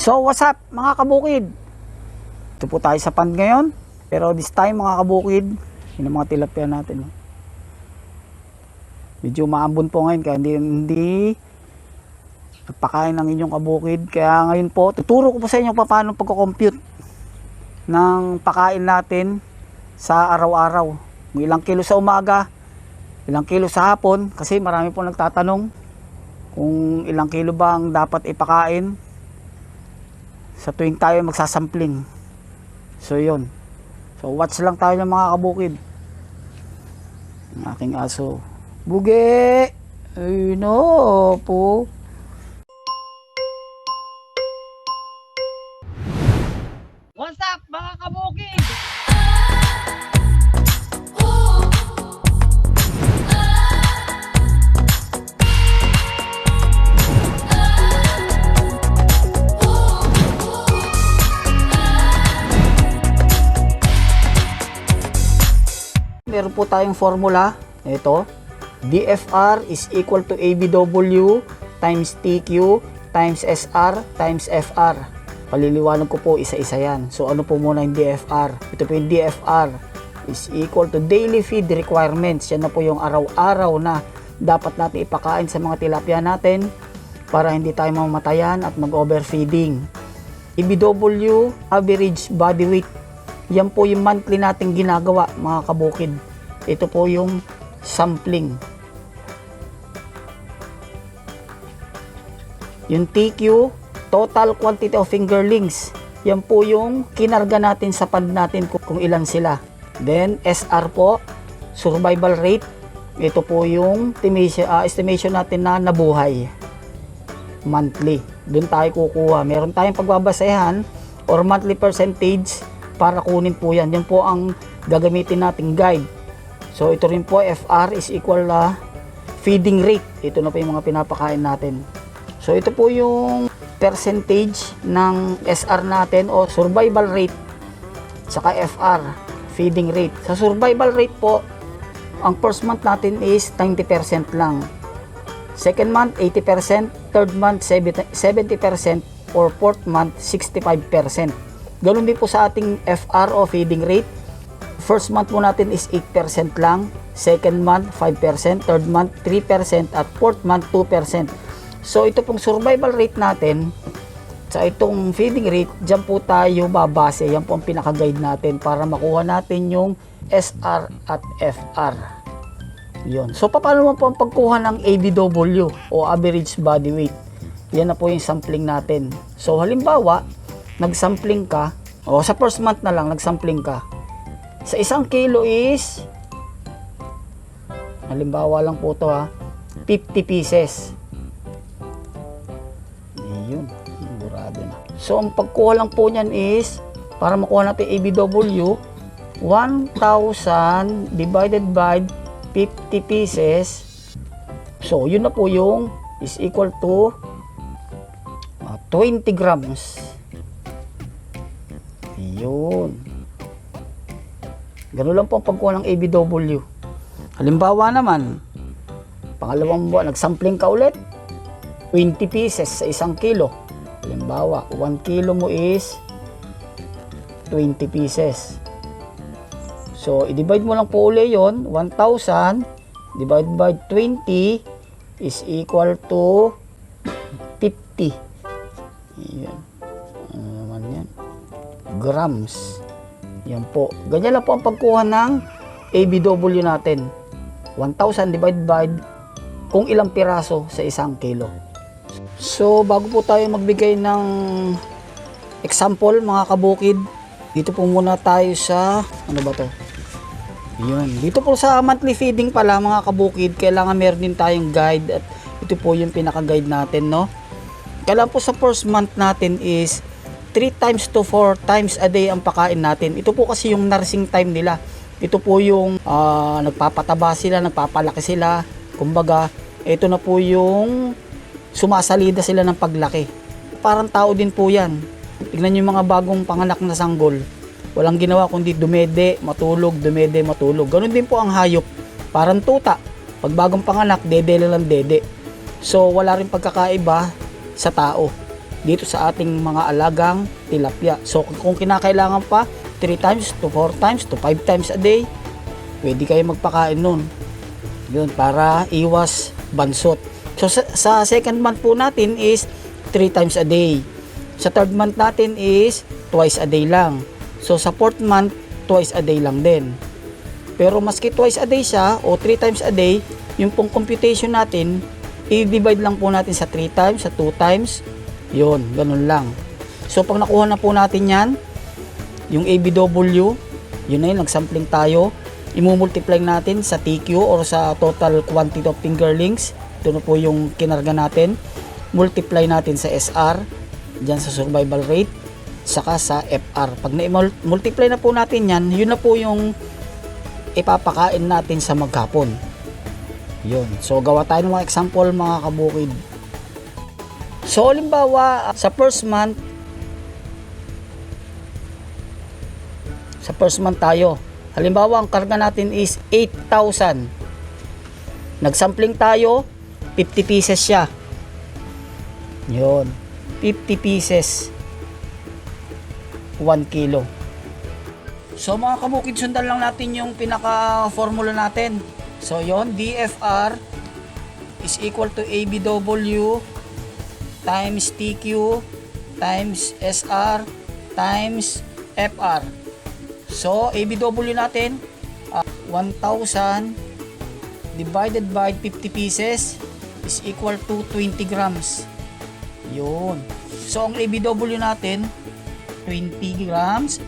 So what's up mga kabukid? Ito po tayo sa pond ngayon. Pero this time mga kabukid, yun ang mga tilapia natin. Medyo maambon po ngayon kaya hindi, hindi nagpakain ng inyong kabukid. Kaya ngayon po, tuturo ko po sa inyo pa paano pagko-compute ng pakain natin sa araw-araw. Ilang kilo sa umaga, ilang kilo sa hapon, kasi marami po nagtatanong kung ilang kilo ba ang dapat ipakain sa tuwing tayo magsasampling. So yun. So watch lang tayo ng mga kabukid. Ang aking aso. Buge! Ay no po. Meron po tayong formula. Ito. DFR is equal to ABW times TQ times SR times FR. Paliliwanag ko po isa-isa yan. So ano po muna yung DFR? Ito po yung DFR is equal to daily feed requirements. Yan na po yung araw-araw na dapat natin ipakain sa mga tilapia natin para hindi tayo mamatayan at mag-overfeeding. ABW, average body weight. Yan po yung monthly nating ginagawa mga kabukid. Ito po yung sampling. Yung TQ, total quantity of fingerlings. Yan po yung kinarga natin sa pad natin kung, ilan sila. Then SR po, survival rate. Ito po yung estimation, ah, estimation natin na nabuhay monthly. Doon tayo kukuha. Meron tayong pagbabasehan or monthly percentage para kunin po yan. Yan po ang gagamitin nating guide. So ito rin po FR is equal na feeding rate. Ito na po yung mga pinapakain natin. So ito po yung percentage ng SR natin o survival rate saka FR feeding rate. Sa survival rate po, ang first month natin is 90% lang. Second month, 80%. Third month, 70% or fourth month, 65%. Ganun din po sa ating FR o feeding rate. First month po natin is 8% lang. Second month, 5%. Third month, 3%. At fourth month, 2%. So, ito pong survival rate natin, sa itong feeding rate, dyan po tayo babase. Yan po ang pinaka-guide natin para makuha natin yung SR at FR. Yun. So, paano mo po ang pagkuha ng ABW o average body weight? Yan na po yung sampling natin. So, halimbawa, nag-sampling ka, o sa first month na lang, nag-sampling ka. Sa isang kilo is, halimbawa lang po to ha, 50 pieces. Ayun, sigurado na. So, ang pagkuha lang po niyan is, para makuha natin ABW, 1,000 divided by 50 pieces. So, yun na po yung is equal to ah, 20 grams. Yun. Ganun lang po ang pagkuha ng ABW. Halimbawa naman, pangalawang buwan, nagsampling ka ulit, 20 pieces sa isang kilo. Halimbawa, 1 kilo mo is 20 pieces. So, i-divide mo lang po uli yon 1,000 divided by 20 is equal to 50. Yan. Ano naman yan? Grams. Yan po. Ganyan lang po ang pagkuha ng ABW natin. 1,000 divided by kung ilang piraso sa isang kilo. So, bago po tayo magbigay ng example mga kabukid, dito po muna tayo sa, ano ba to? Yun. Dito po sa monthly feeding pala mga kabukid, kailangan meron din tayong guide at ito po yung pinaka-guide natin, no? Kailangan po sa first month natin is 3 times to 4 times a day ang pakain natin. Ito po kasi yung nursing time nila. Ito po yung ah, nagpapataba sila, nagpapalaki sila. Kumbaga, ito na po yung sumasalida sila ng paglaki. Parang tao din po yan. Tignan yung mga bagong panganak na sanggol. Walang ginawa kundi dumede, matulog, dumede, matulog. Ganun din po ang hayop. Parang tuta. Pag bagong panganak, dede lang dede. So, wala rin pagkakaiba sa tao. Dito sa ating mga alagang tilapia. So kung kinakailangan pa 3 times to 4 times to 5 times a day, pwede kayo magpakain nun. Yun, para iwas bansot. So sa, sa second month po natin is 3 times a day. Sa third month natin is twice a day lang. So sa fourth month, twice a day lang din. Pero maski twice a day siya o 3 times a day, yung pong computation natin, i-divide lang po natin sa 3 times, sa 2 times. Yun, ganun lang. So pag nakuha na po natin yan, yung ABW, yun na yun, nagsampling tayo. Imumultiply natin sa TQ or sa total quantity of fingerlings. Ito na po yung kinarga natin. Multiply natin sa SR, dyan sa survival rate, saka sa FR. Pag na-multiply na po natin yan, yun na po yung ipapakain natin sa maghapon. Yun. So, gawa tayo ng mga example mga kabukid. So, halimbawa, sa first month, sa first month tayo. Halimbawa, ang karga natin is 8,000. Nagsampling tayo, 50 pieces siya. Yun. 50 pieces. 1 kilo. So mga kabukid, sundan lang natin yung pinaka-formula natin. So yon DFR is equal to ABW times TQ times SR times FR. So ABW natin ah, 1,000 divided by 50 pieces is equal to 20 grams. Yun. So ang ABW natin 20 grams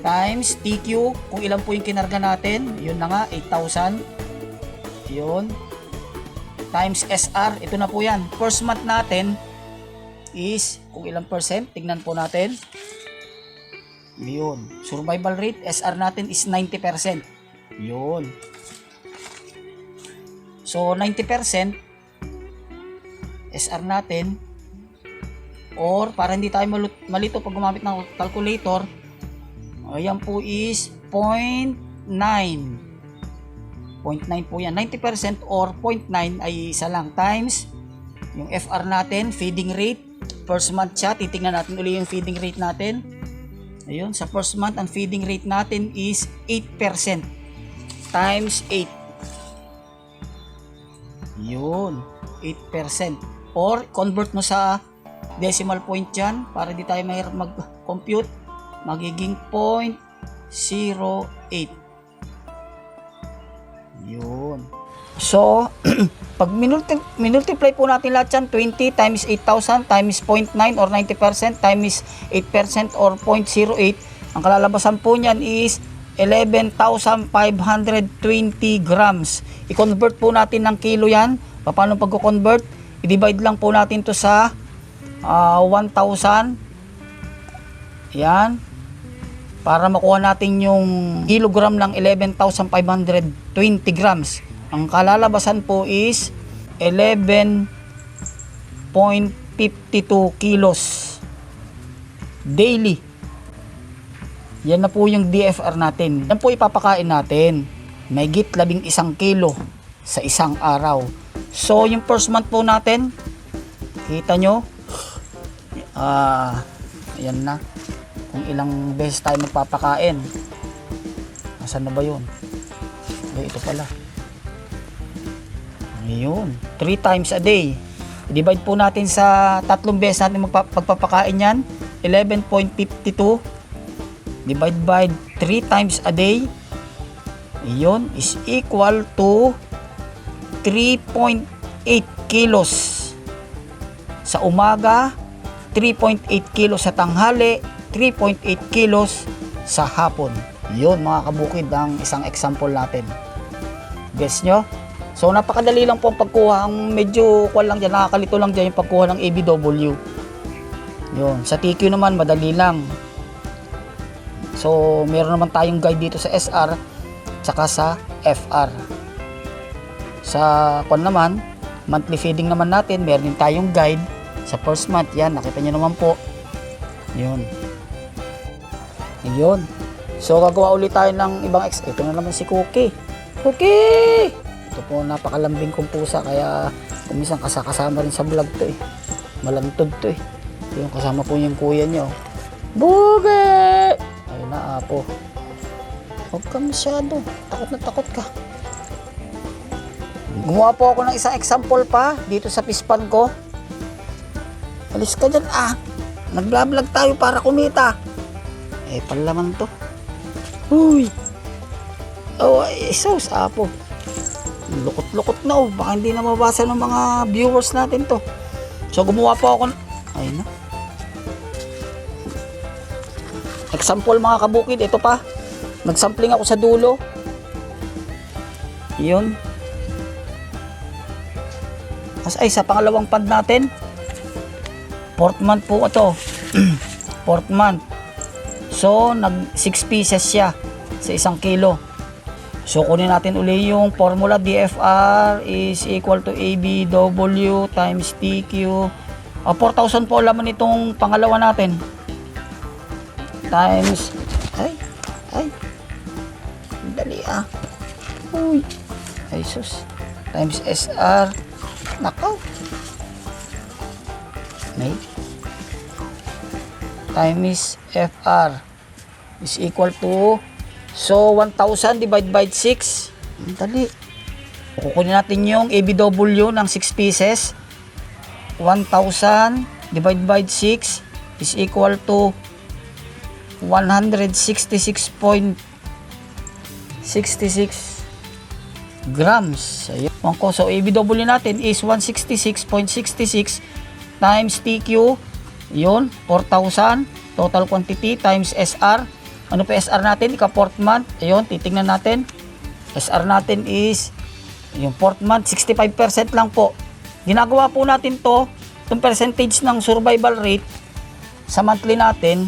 times TQ kung ilan po yung kinarga natin yun na nga 8,000 yun times SR ito na po yan first month natin is kung ilang percent tignan po natin. Yun. Survival rate SR natin is 90% yun. So 90% SR natin or para hindi tayo malito pag gumamit ng calculator ayan po is 0.9 0.9 po yan. 90% or 0.9 ay isa lang. Times yung FR natin feeding rate first month siya titingnan natin uli yung feeding rate natin. Ayun sa first month ang feeding rate natin is 8% times 8 yun 8% or convert mo sa decimal point yan para di tayo mahirap mag-compute magiging 0.08 yun. So pag minulti- minultiply po natin lahat yan 20 times 8,000 times 0.9 or 90% times 8% or 0.08 ang kalalabasan po niyan is 11,520 grams. I-convert po natin ng kilo yan. Paano pag-convert? I-divide lang po natin to sa ah, 1,000 yan. Para makuha natin yung kilogram ng 11,520 grams. Ang kalalabasan po is 11.52 kilos daily. Yan na po yung DFR natin. Yan po ipapakain natin. May git labing isang kilo sa isang araw. So, yung first month po natin, kita nyo, ah, ayan na kung ilang beses tayo magpapakain. Nasaan na ba yun? Ay, ito pala. Ayun. 3 times a day. I-divide po natin sa tatlong beses natin magpa- magpapakain yan. 11.52 divide by 3 times a day. Ayun is equal to 3.8 kilos sa umaga, 3.8 kilos sa tanghali, 3.8 kilos sa hapon. Yun mga kabukid ang isang example natin. Guess nyo? So napakadali lang po ang pagkuha. Ang medyo kuwan lang dyan, nakakalito lang dyan yung pagkuha ng ABW. Yun. Sa TQ naman, madali lang. So meron naman tayong guide dito sa SR tsaka sa FR. Sa kuwan naman, monthly feeding naman natin, meron din tayong guide sa first month. Yan, nakita nyo naman po. Yun. Ayun. So, gagawa ulit tayo ng ibang ex. Ito na naman si Cookie. Cookie! Ito po, napakalambing kong pusa. Kaya, kumisang kasakasama rin sa vlog to eh. Malantod to eh. Yung kasama po yung kuya nyo. Bugi! Ayun na, apo. Huwag ka masyado. Takot na takot ka. Gumawa po ako ng isang example pa dito sa pispan ko. Alis ka dyan ah. Nagblablag tayo para kumita. Eh, palaman to. Uy! Oh, ay, sauce apo. Lukot-lukot na oh. Baka hindi na mabasa ng mga viewers natin to. So, gumawa po ako. Ayun na. Example mga kabukid, ito pa. Nagsampling ako sa dulo. Yun. As ay, sa pangalawang pad natin. Fourth month po ito. Fourth month. So, nag 6 pieces siya sa isang kilo. So, kunin natin uli yung formula DFR is equal to ABW times TQ. Ah, 4,000 po laman itong pangalawa natin. Times, ay, ay, dali ah. Uy, ay sus. Times SR. Nakaw. May. Times FR is equal to So, 1,000 divided by 6. Ang Dali. Kukunin natin yung ABW ng 6 pieces. 1,000 divided by 6 is equal to 166.66 grams. Ayun. ko. So, ABW natin is 166.66 times TQ. Yun, 4,000. Total quantity times SR. Ano pa SR natin? Ika fourth month. Ayun, titingnan natin. SR natin is yung fourth month, 65% lang po. Ginagawa po natin to, itong percentage ng survival rate sa monthly natin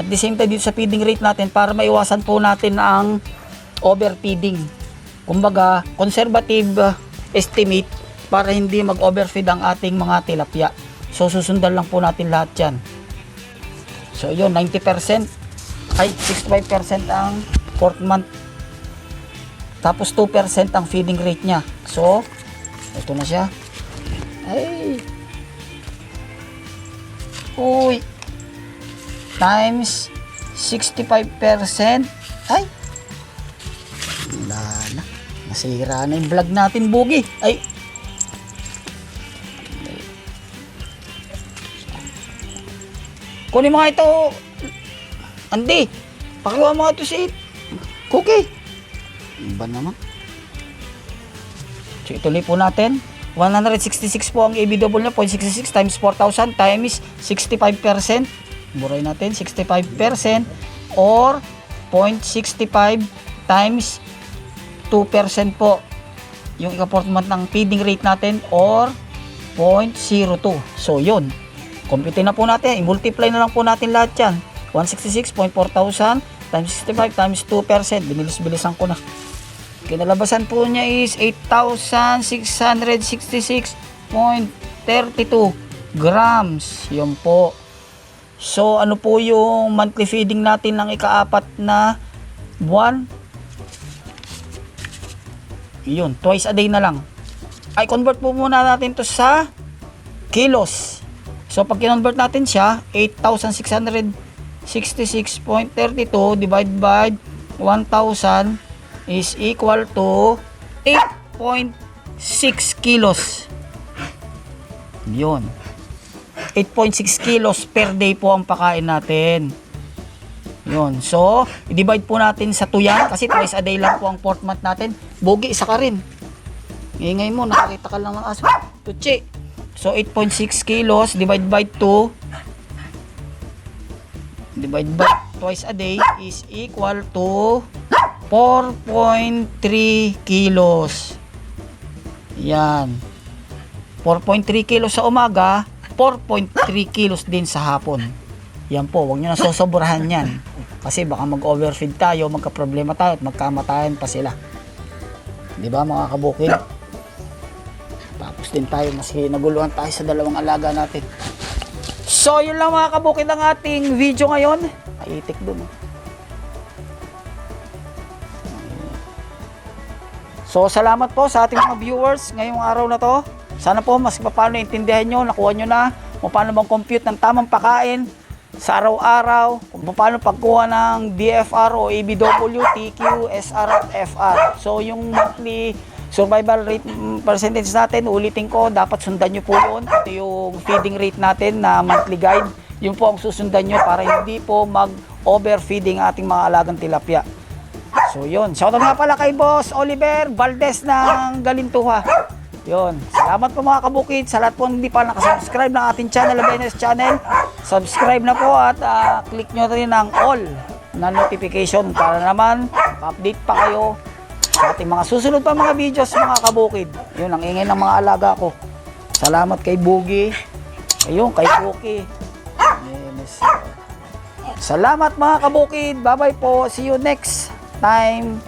at the same time dito sa feeding rate natin para maiwasan po natin ang overfeeding. Kumbaga, conservative uh, estimate para hindi mag-overfeed ang ating mga tilapia. So, susundan lang po natin lahat yan. So, yun, 90% ay 65% ang fourth month. Tapos 2% ang feeding rate niya. So, ito na siya. Ay. Uy. Times 65%. Ay. Wala na. Nasira na yung vlog natin, Bugi. Ay. Kunin mo nga ito. Andy. Pakiwa mo ito si Cookie. Ba naman? So ituloy po natin. 166 po ang ABW niya, 0.66 times 4,000 times 65%. Buray natin, 65% or 0.65 times 2% po yung ika-performance ng feeding rate natin or 0.02. So yun, compute na po natin, i-multiply na lang po natin lahat yan. 166.4,000 times 65 times 2%. Binilis-bilisan ko na. Kinalabasan po niya is 8,666.32 grams. Yun po. So, ano po yung monthly feeding natin ng ikaapat na buwan? Yun, twice a day na lang. Ay, convert po muna natin to sa kilos. So, pag kinonvert natin siya, 8,666.32 divided by 1,000 is equal to 8.6 kilos. Yun. 8.6 kilos per day po ang pakain natin. Yun. So, i-divide po natin sa tuyan kasi twice a day lang po ang fourth month natin. Bogi, isa ka rin. Ingay mo, nakakita ka lang ng aso. Tutsi. So, 8.6 kilos divided by 2 divided by twice a day is equal to 4.3 kilos. Yan. 4.3 kilos sa umaga, 4.3 kilos din sa hapon. Yan po, huwag nyo na sosobrahan yan. Kasi baka mag-overfeed tayo, magka-problema tayo at magkamatayan pa sila. Di ba mga kabukid? Tapos din tayo, mas naguluhan tayo sa dalawang alaga natin. So, yun lang mga kabukid ang ating video ngayon. Ay, itik dun. oh. So, salamat po sa ating mga viewers ngayong araw na to. Sana po mas paano intindihan nyo, nakuha nyo na kung paano bang compute ng tamang pakain sa araw-araw, kung paano pagkuha ng DFR o ABW, TQ, SR FR. So yung monthly survival rate percentage natin, ulitin ko, dapat sundan nyo po yun. Ito yung feeding rate natin na monthly guide. Yun po ang susundan nyo para hindi po mag-overfeeding ating mga alagang tilapia. So yun, shoutout nga pala kay Boss Oliver Valdez ng Galintuha. Yun, salamat po mga kabukid sa lahat po hindi pa nakasubscribe ng ating channel, BNS channel. Subscribe na po at ah, click nyo rin ang all na notification para naman update pa kayo sa ating mga susunod pa mga videos mga kabukid. Yun, ang ingay ng mga alaga ko. Salamat kay Boogie, ayun, kay Cookie. Salamat mga kabukid. Bye-bye po. See you next time.